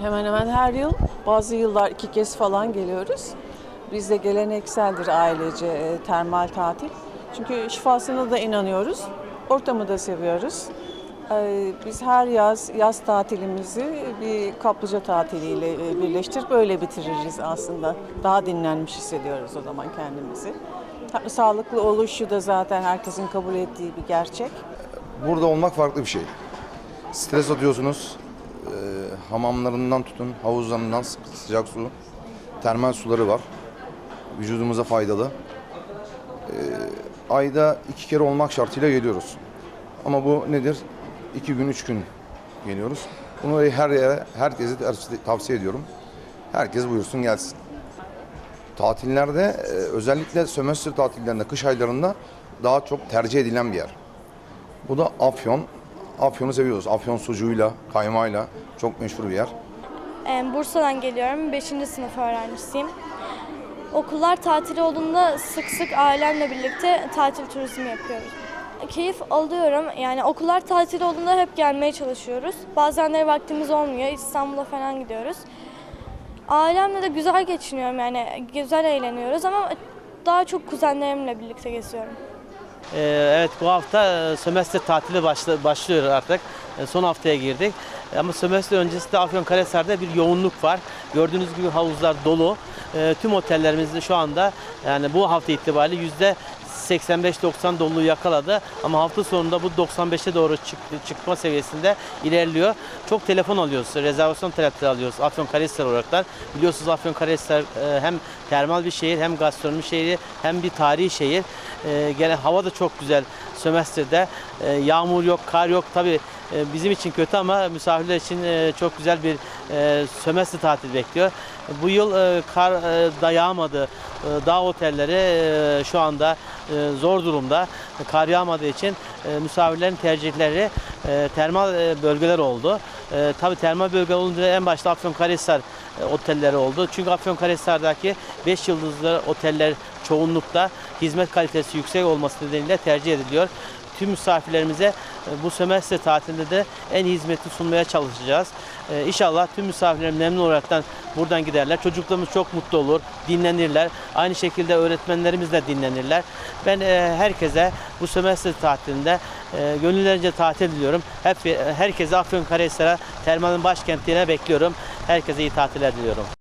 Hemen hemen her yıl, bazı yıllar iki kez falan geliyoruz. Bizde gelenekseldir ailece e, termal tatil. Çünkü şifasına da inanıyoruz, ortamı da seviyoruz. Biz her yaz, yaz tatilimizi bir kaplıca tatiliyle e, birleştirip öyle bitiririz aslında. Daha dinlenmiş hissediyoruz o zaman kendimizi. Sağlıklı oluşu da zaten herkesin kabul ettiği bir gerçek. Burada olmak farklı bir şey. Stres atıyorsunuz. Ee, hamamlarından tutun, havuzlarından sı- sıcak su, termal suları var. Vücudumuza faydalı. Ee, ayda iki kere olmak şartıyla geliyoruz. Ama bu nedir? İki gün, üç gün geliyoruz. Bunu her yere, herkese tavsiye ediyorum. Herkes buyursun gelsin. Tatillerde e, özellikle sömestr tatillerinde, kış aylarında daha çok tercih edilen bir yer. Bu da Afyon. Afyon'u seviyoruz. Afyon sucuğuyla, kaymağıyla çok meşhur bir yer. Ee, Bursa'dan geliyorum. 5. sınıf öğrencisiyim. Okullar tatil olduğunda sık sık ailemle birlikte tatil turizmi yapıyoruz. Keyif alıyorum. Yani okullar tatil olduğunda hep gelmeye çalışıyoruz. Bazenleri vaktimiz olmuyor. İstanbul'a falan gidiyoruz. Ailemle de güzel geçiniyorum yani güzel eğleniyoruz ama daha çok kuzenlerimle birlikte geziyorum. Ee, Evet bu hafta e, sömestr tatili başlıyor artık. E, Son haftaya girdik. E, Ama sömestr öncesinde Afyonkarahisar'da bir yoğunluk var. Gördüğünüz gibi havuzlar dolu. Tüm otellerimizde şu anda yani bu hafta itibariyle yüzde 85-90 doluluğu yakaladı ama hafta sonunda bu 95'e doğru çık- çıkma seviyesinde ilerliyor. Çok telefon alıyoruz, rezervasyon talepleri alıyoruz Afyonkarahisar olaraktan. Biliyorsunuz Afyonkarahisar e, hem termal bir şehir hem gastronomi şehri hem bir tarihi şehir. E, gene hava da çok güzel sömestrde. E, yağmur yok, kar yok. Tabii e, bizim için kötü ama misafirler için e, çok güzel bir e, sömestr tatil bekliyor. Bu yıl e, kar e, da yağmadı. E, dağ otelleri şu anda zor durumda. Kar yağmadığı için misafirlerin tercihleri e, termal bölgeler oldu. E, tabii termal bölge olunca en başta Afyonkarahisar e, otelleri oldu. Çünkü Afyonkarahisar'daki 5 yıldızlı oteller çoğunlukta hizmet kalitesi yüksek olması nedeniyle tercih ediliyor. Tüm misafirlerimize e, bu sömestr tatilinde de en hizmeti sunmaya çalışacağız. E, İnşallah tüm misafirler memnun olaraktan buradan giderler. Çocuklarımız çok mutlu olur, dinlenirler. Aynı şekilde öğretmenlerimiz de dinlenirler. Ben e, herkese bu sömestr tatilinde e, tatil diliyorum. Hep herkese Afyonkarahisar'a termalin başkentine bekliyorum. Herkese iyi tatiller diliyorum.